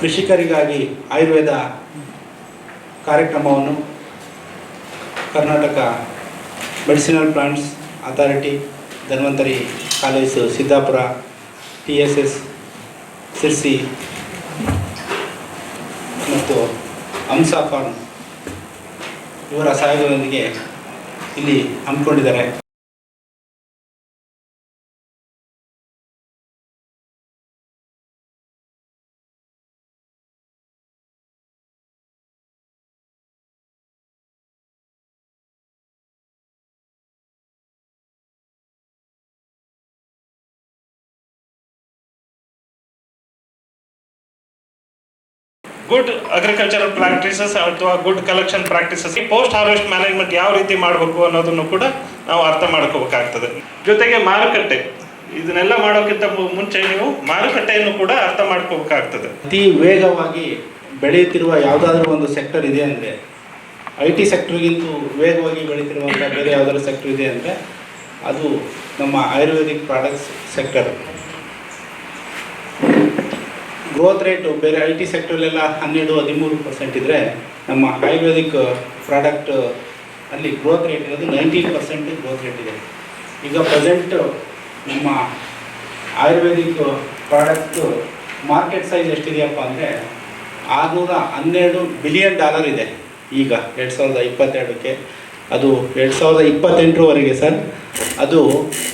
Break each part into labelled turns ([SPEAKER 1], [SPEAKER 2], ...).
[SPEAKER 1] ಕೃಷಿಕರಿಗಾಗಿ ಆಯುರ್ವೇದ ಕಾರ್ಯಕ್ರಮವನ್ನು Karnataka medicinal plants authority Dhanvantari college Siddapur, T S S, Sirsi ಮತ್ತು Hamsa farm ಇವರ ಸಹಯೋಗದೊಂದಿಗೆ ಇಲ್ಲಿ ಹಮ್ಮಿಕೊಂಡಿದ್ದಾರೆ.
[SPEAKER 2] ಗುಡ್ ಅಗ್ರಿಕಲ್ಚರಲ್ ಪ್ರಾಕ್ಟೀಸಸ್ ಅಥವಾ good collection practices post harvest management ಯಾವ ರೀತಿ ಮಾಡಬೇಕು ಅನ್ನೋದನ್ನು ಕೂಡ ನಾವು ಅರ್ಥ ಮಾಡ್ಕೋಬೇಕಾಗ್ತದೆ. ಜೊತೆಗೆ ಮಾರುಕಟ್ಟೆ. ಇದನ್ನೆಲ್ಲ ಮಾಡೋಕ್ಕಿಂತ ಮುಂಚೆ ನೀವು ಮಾರುಕಟ್ಟೆಯನ್ನು ಕೂಡ ಅರ್ಥ ಮಾಡ್ಕೋಬೇಕಾಗ್ತದೆ.
[SPEAKER 1] ಅತಿ ವೇಗವಾಗಿ ಬೆಳೆಯುತ್ತಿರುವ ಯಾವುದಾದ್ರೂ ಒಂದು ಸೆಕ್ಟರ್ ಇದೆ ಅಂದರೆ ಐ ಟಿ ಸೆಕ್ಟರ್ಗಿಂತ ವೇಗವಾಗಿ ಬೆಳೀತಿರುವಂಥ ಬೇರೆ ಯಾವುದಾದ್ರು ಸೆಕ್ಟರ್ ಇದೆ ಅಂದರೆ, ಅದು ನಮ್ಮ ayurvedic products sector growth rate ಬೇರೆ ಐ ಟಿ ಸೆಕ್ಟರ್ಲೆಲ್ಲ ಹನ್ನೆರಡು, ಹದಿಮೂರು ಪರ್ಸೆಂಟ್ ಇದ್ದರೆ ನಮ್ಮ ಆಯುರ್ವೇದಿಕ್ ಪ್ರಾಡಕ್ಟ್ ಅಲ್ಲಿ ಗ್ರೋತ್ ರೇಟ್ ಇರೋದು ನೈಂಟೀನ್ ಪರ್ಸೆಂಟ್ ಗ್ರೋತ್ ರೇಟ್ ಇದೆ. ಈಗ ಪ್ರೆಸೆಂಟ್ ನಮ್ಮ ಆಯುರ್ವೇದಿಕ್ ಪ್ರಾಡಕ್ಟು ಮಾರ್ಕೆಟ್ ಸೈಜ್ ಎಷ್ಟಿದೆಯಪ್ಪ ಅಂದರೆ ಆರುನೂರ ಹನ್ನೆರಡು ಬಿಲಿಯನ್ ಡಾಲರ್ ಇದೆ. ಈಗ ಎರಡು ಸಾವಿರದ ಇಪ್ಪತ್ತೆರಡಕ್ಕೆ. ಅದು ಎರಡು ಸಾವಿರದ ಇಪ್ಪತ್ತೆಂಟರವರೆಗೆ ಸರ್. ಅದು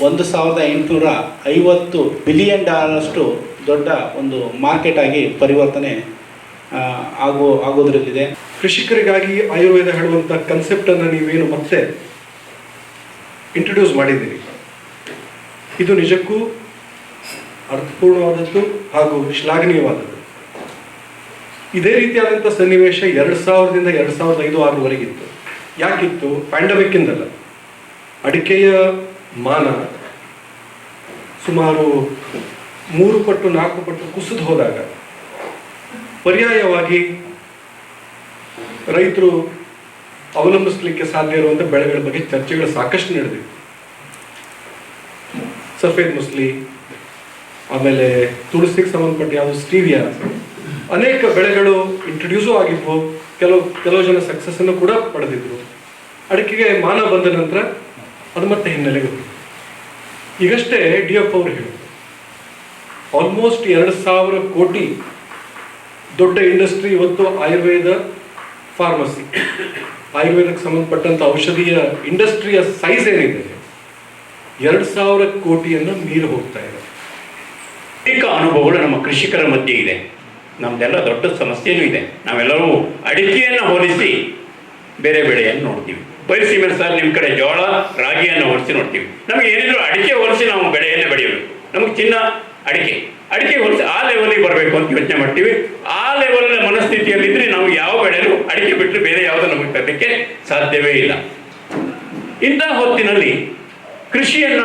[SPEAKER 1] ಒಂದು ಸಾವಿರದ ಎಂಟುನೂರ ಐವತ್ತು ಬಿಲಿಯನ್ ಡಾಲರಷ್ಟು ದೊಡ್ಡ ಒಂದು ಮಾರ್ಕೆಟ್ ಆಗಿ ಪರಿವರ್ತನೆ ಆಗೋ, ಆಗೋದ್ರಲ್ಲಿದೆ.
[SPEAKER 3] ಕೃಷಿಕರಿಗಾಗಿ ಆಯುರ್ವೇದ ಹೇಳುವಂಥ ಕನ್ಸೆಪ್ಟನ್ನು ನೀವೇನು ಮತ್ತೆ ಇಂಟ್ರೊಡ್ಯೂಸ್ ಮಾಡಿದ್ದೀರಿ? ಇದು ನಿಜಕ್ಕೂ ಅರ್ಥಪೂರ್ಣವಾದದ್ದು ಹಾಗೂ ಶ್ಲಾಘನೀಯವಾದದ್ದು ಇದೇ ರೀತಿಯಾದಂಥ ಸನ್ನಿವೇಶ ಎರಡು ಸಾವಿರದಿಂದ ಎರಡು ಸಾವಿರದ ಐದು ಆರರವರೆಗಿತ್ತು. ಯಾಕಿತ್ತು? ಪ್ಯಾಂಡಮಿಕ್ಕಿಂದಲ್ಲ ಅಡಿಕೆಯ ಮಾನ ಸುಮಾರು ಮೂರು ಪಟ್ಟು, ನಾಲ್ಕು ಪಟ್ಟು ಕುಸಿದು ಹೋದಾಗ ಪರ್ಯಾಯವಾಗಿ ರೈತರು ಅವಲಂಬಿಸಲಿಕ್ಕೆ ಸಾಧ್ಯ ಇರುವಂಥ ಬೆಳೆಗಳ ಬಗ್ಗೆ ಚರ್ಚೆಗಳು ಸಾಕಷ್ಟು ನಡೆದಿವೆ. ಸಫೇದ್ ಮುಸ್ಲಿ, ಆಮೇಲೆ ತುಳಸಿಗೆ ಸಂಬಂಧಪಟ್ಟ ಯಾವುದು ಸ್ಟೀವಿಯಾ, ಅನೇಕ ಬೆಳೆಗಳು ಇಂಟ್ರೊಡ್ಯೂಸು ಆಗಿದ್ವು. ಕೆಲವು ಕೆಲವು ಜನ ಸಕ್ಸಸ್ಸನ್ನು ಕೂಡ ಪಡೆದಿದ್ರು. ಅಡಿಕೆಗೆ ಮಾನ ಬಂದ ನಂತರ ಅದು ಮತ್ತೆ ಹಿನ್ನೆಲೆಗೆ ಈಗಷ್ಟೇ ಡಿ ಎಫ್ ಅವರು ಹೇಳಿದ್ರು. ಆಲ್ಮೋಸ್ಟ್ ಎರಡು ಸಾವಿರ ಕೋಟಿ ದೊಡ್ಡ ಇಂಡಸ್ಟ್ರಿ ಇವತ್ತು ಆಯುರ್ವೇದ ಫಾರ್ಮಸಿ ಆಯುರ್ವೇದಕ್ಕೆ ಸಂಬಂಧಪಟ್ಟಂತ ಔಷಧಿಯ ಇಂಡಸ್ಟ್ರಿಯ ಸೈಜ್ ಏನಿದೆ, ಎರಡು ಸಾವಿರ ಕೋಟಿಯನ್ನು ಮೀರಿ ಹೋಗ್ತಾ ಇದೆ.
[SPEAKER 4] ಅನೇಕ ಅನುಭವಗಳು ನಮ್ಮ ಕೃಷಿಕರ ಮಧ್ಯೆ ಇದೆ. ನಮ್ದೆಲ್ಲ ದೊಡ್ಡ ಸಮಸ್ಯೆಯೂ ಇದೆ. ನಾವೆಲ್ಲರೂ ಅಡಿಕೆಯನ್ನು ಹೋಲಿಸಿ ಬೇರೆ ಬೆಳೆಯನ್ನು ನೋಡ್ತೀವಿ. ಬಯಸಿಮೇಲೆ ಸರ್ ನಿಮ್ಮ ಕಡೆ ಜೋಳ, ರಾಗಿಯನ್ನು ಹೋಲಿಸಿ ನೋಡ್ತೀವಿ. ನಮಗೆ ಏನಿದ್ರು ಅಡಿಕೆ ಹೋಲಿಸಿ ನಾವು ಬೆಳೆಯನ್ನೇ ಬೆಳೆಯಬೇಕು ನಮಗೆ ಚಿನ್ನ ಅಡಿಕೆ. ಅಡಿಕೆ ಒಂದು ಆ ಲೆವೆಲಿಗೆ ಬರಬೇಕು ಅಂತ ಯೋಚನೆ ಮಾಡ್ತೀವಿ. ಆ ಲೆವೆಲ್ ಮನಸ್ಥಿತಿಯಲ್ಲಿದ್ದರೆ ನಾವು ಯಾವ ಬೆಳೆಯಲು ಅಡಿಕೆ ಬಿಟ್ಟರೆ ಬೇರೆ ಯಾವುದೋ ನಮಗೆ ತರಲಿಕ್ಕೆ ಸಾಧ್ಯವೇ ಇಲ್ಲ. ಇಂತಹ ಹೊತ್ತಿನಲ್ಲಿ ಕೃಷಿಯನ್ನ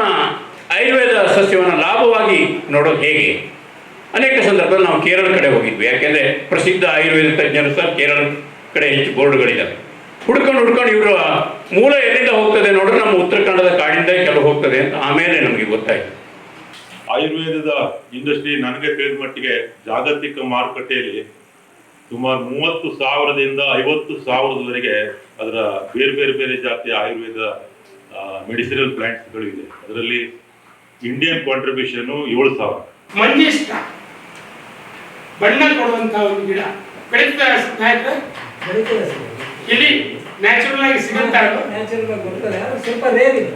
[SPEAKER 4] ಆಯುರ್ವೇದ ಸಸ್ಯವನ್ನು ಲಾಭವಾಗಿ ನೋಡೋದು ಹೇಗೆ? ಅನೇಕ ಸಂದರ್ಭದಲ್ಲಿ ನಾವು ಕೇರಳ ಕಡೆ ಹೋಗಿದ್ವಿ. ಯಾಕೆಂದ್ರೆ ಪ್ರಸಿದ್ಧ ಆಯುರ್ವೇದ ತಜ್ಞರು ಸಹ ಕೇರಳ ಕಡೆ ಹೆಚ್ಚು ಬೋರ್ಡ್ಗಳಿದ್ದಾವೆ ಹುಡ್ಕೊಂಡು ಹುಡ್ಕೊಂಡು ಇವರ ಮೂಲ ಎಲ್ಲಿಂದ ಹೋಗ್ತದೆ ನೋಡ್ರೆ ನಮ್ಮ ಉತ್ತರ ಕನ್ನಡದ ಕಾಡಿಂದ ಕೆಲವು ಹೋಗ್ತದೆ ಅಂತ ಆಮೇಲೆ ನಮಗೆ ಗೊತ್ತಾಯ್ತು.
[SPEAKER 5] ಆಯುರ್ವೇದದ ಇಂಡಸ್ಟ್ರಿ ನನಗೆ ತಿಳಿದ ಮಟ್ಟಿಗೆ ಜಾಗತಿಕ ಮಾರುಕಟ್ಟೆಯಲ್ಲಿ ಸುಮಾರು ಮೂವತ್ತು ಸಾವಿರದಿಂದ ಐವತ್ತು ಸಾವಿರದವರೆಗೆ ಅದರ ಬೇರೆ ಬೇರೆ ಬೇರೆ ಜಾತಿಯ ಆಯುರ್ವೇದ ಮೆಡಿಸಿನಲ್ ಪ್ಲಾಂಟ್ಸ್ಗಳು ಇದೆ ಅದರಲ್ಲಿ ಇಂಡಿಯನ್ ಕಾಂಟ್ರಿಬ್ಯೂಷನ್ ಏಳು ಸಾವಿರ
[SPEAKER 6] ಮಂಜಿಷ್ಟ ಬಣ್ಣ ಕೊಡುವಂತ ಒಂದು ಗಿಡ ಬೆಳೀತಾ? ಇಲ್ಲಿ ನ್ಯಾಚುರಲ್ ಆಗಿ ಸಿಗುತ್ತಾ?
[SPEAKER 7] ನ್ಯಾಚುರಲ್ ಆಗಿ ಸ್ವಲ್ಪ ರೇರ್ ಇದೆ.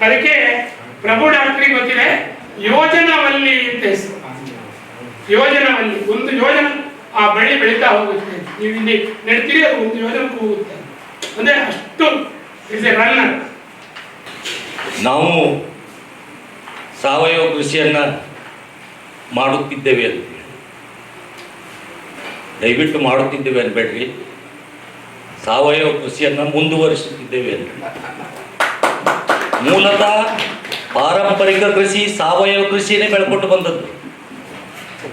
[SPEAKER 6] ಅದಕ್ಕೆ ಪ್ರಭು ಡಾಕ್ಟ್ರಿಗೆ ಗೊತ್ತಿದೆ? ಯೋಜನವಲ್ಲಿ ಅಂತ ಹೆಸರು. ಯೋಜನವಲ್ಲಿ, ಒಂದು ಯೋಜನ ಆ ಬಳ್ಳಿ ಬೆಳೀತಾ ಹೋಗುತ್ತೆ. ನೀವು ಇಲ್ಲಿ ನೆಡ್ತೀರಿ, ಅದು ಒಂದು ಯೋಜನೆ ಹೋಗುತ್ತೆ. ಅಂದ್ರೆ ಅಷ್ಟು ಇಸ್ ಎ ರನ್ನರ್
[SPEAKER 8] ನಾವು ಸಾವಯವ ಕೃಷಿಯನ್ನು ಮಾಡುತ್ತಿದ್ದೇವೆ ಅಂತ. ದಯವಿಟ್ಟು ಮಾಡುತ್ತಿದ್ದೇವೆ ಅನ್ಬೇಡ್ರಿ. ಸಾವಯವ ಕೃಷಿಯನ್ನು ಮುಂದುವರಿಸುತ್ತಿದ್ದೇವೆ ಅಂತ ಮೂಲತಃ ಪಾರಂಪರಿಕ ಕೃಷಿ, ಸಾವಯವ ಕೃಷಿಯೇ ಬೆಳ್ಕೊಂಡು ಬಂದದ್ದು.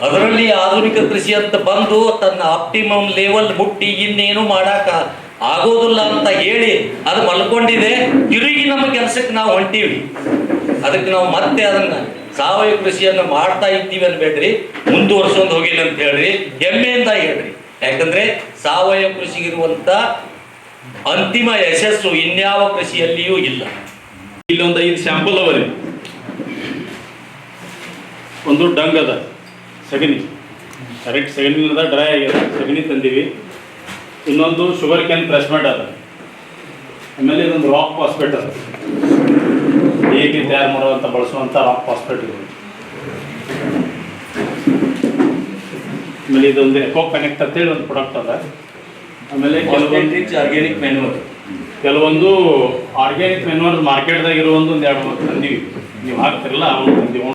[SPEAKER 8] ಅದರಲ್ಲಿ ಆಧುನಿಕ ಕೃಷಿ ಅಂತ ಬಂದು ತನ್ನ ಆಪ್ಟಿಮಮ್ ಲೆವೆಲ್ ಮುಟ್ಟಿ ಇನ್ನೇನು ಮಾಡಾಕ ಆಗೋದಿಲ್ಲ ಅಂತ ಹೇಳಿ ಅದು ಮಲ್ಕೊಂಡಿದೆ. ತಿರುಗಿ ನಮ್ಮ ಕೆಲಸಕ್ಕೆ ನಾವು ಹೊಂಟೀವಿ. ಅದಕ್ಕೆ ನಾವು ಮತ್ತೆ ಅದನ್ನ ಸಾವಯವ ಕೃಷಿಯನ್ನು ಮಾಡ್ತಾ ಇದ್ದೀವಿ ಅನ್ಬೇಡ್ರಿ. ಮುಂದುವರ್ಸೊಂದು ಹೋಗಿಲ್ಲ ಅಂತ ಹೇಳ್ರಿ. ಹೆಮ್ಮೆಯಿಂದ ಹೇಳ್ರಿ. ಯಾಕಂದ್ರೆ ಸಾವಯವ ಕೃಷಿಗಿರುವಂತ ಅಂತಿಮ ಯಶಸ್ಸು ಇನ್ಯಾವ ಕೃಷಿಯಲ್ಲಿಯೂ ಇಲ್ಲ.
[SPEAKER 9] ಇಲ್ಲೊಂದು ಐದು ಸ್ಯಾಂಪಲ್ ಅವ ರೀ ಒಂದು ಡಂಗ್ ಅದ ಸಗಣಿ. ಕರೆಕ್ಟ್ ಸಗಣಿ ಅದ ಡ್ರೈ ಆಗ್ಯದ ಸಗಣಿ ತಂದೀವಿ. ಇನ್ನೊಂದು ಶುಗರ್ ಕ್ಯಾನ್ ಪ್ರೆಸ್ಮೆಂಟ್ ಅದ. ಆಮೇಲೆ ಇದೊಂದು ರಾಕ್ ಪಾಸ್ಪೆಟ್ ಅದ. ಪಿ ತಯಾರು ಮಾಡುವಂಥ ಬಳಸುವಂಥ ರಾಕ್ ಪಾಸ್ಪೆಟ್ ಇದು. ಆಮೇಲೆ ಇದೊಂದು ಎಕೋ ಕನೆಕ್ಟ್ ಅಂತೇಳಿ ಒಂದು ಪ್ರಾಡಕ್ಟ್ ಅದ. ಆಮೇಲೆ
[SPEAKER 8] ಆರ್ಗ್ಯಾನಿಕ್ ಮೆನ್ಯೂರ್
[SPEAKER 9] ಕೆಲವೊಂದು ಆರ್ಗ್ಯಾನಿಕ್ ಮೆನ್ಯೂರ್ ಮಾರ್ಕೆಟ್ದಾಗ ಇರೋ ಒಂದು ಎರಡು ಮೂರು ತಂದೀವಿ. ನೀವು ಹಾಕ್ತಿರಲ್ಲ ಅವನು ತಂದೀವಿ.